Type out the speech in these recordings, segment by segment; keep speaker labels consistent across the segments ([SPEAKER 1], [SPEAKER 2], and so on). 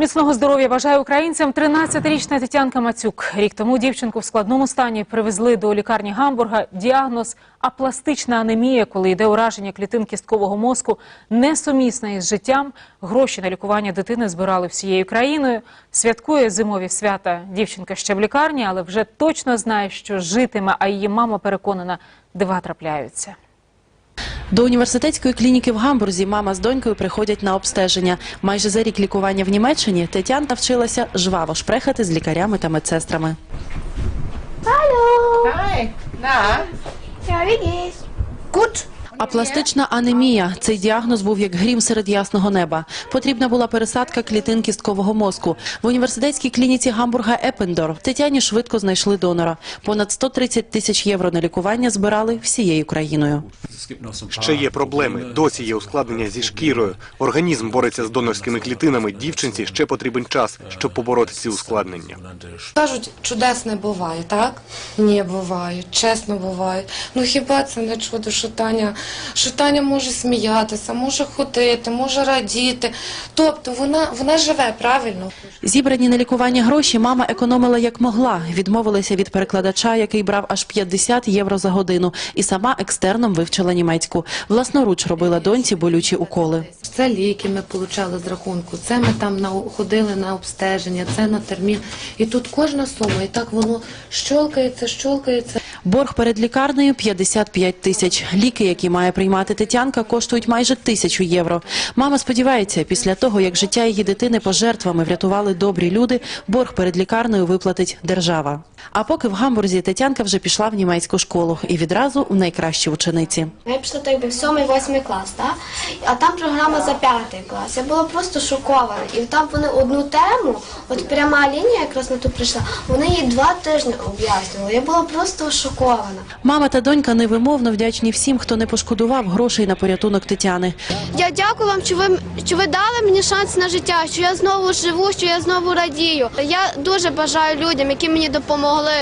[SPEAKER 1] Міцного здоров'я бажає українцям 13-річна Тетянка Мацюк. Рік тому дівчинку в складному стані привезли до лікарні Гамбурга. Діагноз апластична анемія, коли йде ураження клітин кісткового мозку, несумісна із життям. Гроші на лікування дитини збирали всією країною. Святкує зимові свята дівчинка ще в лікарні, але вже точно знає, що житиме, а її мама переконана, дива трапляються.
[SPEAKER 2] До університетської клініки в Гамбурзі мама з донькою приходять на обстеження. Майже за рік лікування в Німеччині Тетян вчилася жваво шпрехати з лікарями та медсестрами.
[SPEAKER 3] Hi. Na?
[SPEAKER 4] Ja, wie geht's?
[SPEAKER 3] Gut.
[SPEAKER 2] А пластична анемія – цей діагноз був як грім серед ясного неба. Потрібна була пересадка клітин кісткового мозку. В університетській клініці Гамбурга Еппендорф Тетяні швидко знайшли донора. Понад 130 тисяч євро на лікування збирали всією країною.
[SPEAKER 5] Ще є проблеми. Досі є ускладнення зі шкірою. Організм бореться з донорськими клітинами. Дівчинці ще потрібен час, щоб побороти ці ускладнення.
[SPEAKER 6] Кажуть, чудес не буває, так? Ні, буває, чесно буває. Ну хіба це не чудо, що Таня, що Таня може сміятися, може ходити, може радіти. Тобто вона, вона живе правильно.
[SPEAKER 2] Зібрані на лікування гроші мама економила як могла. Відмовилася від перекладача, який брав аж 50 євро за годину, і сама екстерном вивчила німецьку. Власноруч робила доньці болючі уколи.
[SPEAKER 6] Це ліки ми отримали з рахунку, це ми там на, ходили на обстеження, це на термін. І тут кожна сума, і так воно щолкається, щолкається.
[SPEAKER 2] Борг перед лікарнею – 55 тисяч. Ліки, які має приймати Тетянка, коштують майже тисячу євро. Мама сподівається, після того, як життя її дитини пожертвами врятували добрі люди, борг перед лікарнею виплатить держава. А поки в Гамбурзі Тетянка вже пішла в німецьку школу і відразу в найкращі учениці.
[SPEAKER 4] Я пішла так би в сьомий, восьмий клас, так? А там програма за п'ятий клас. Я була просто шокована. І там вони одну тему, от пряма лінія якраз на ту прийшла, вони її два тижні об'яснювали. Я була просто шокована.
[SPEAKER 2] Мама та донька невимовно вдячні всім, хто не пошкодував грошей на порятунок Тетяни.
[SPEAKER 4] Я дякую вам, що ви, що ви дали мені шанс на життя, що я знову живу, що я знову радію. Я дуже бажаю людям, які мені допомогли,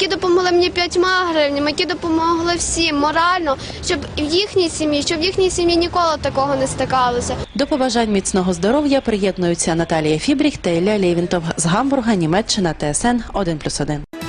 [SPEAKER 4] які допомогли мені п'ятьма гривнями, які допомогли всім морально, щоб в їхній сім'ї, щоб в їхній сім'ї ніколи такого не стикалося.
[SPEAKER 2] До побажань міцного здоров'я приєднуються Наталія Фібріх та Ілля Лєвінтов з Гамбурга, Німеччина, ТСН 1+,1.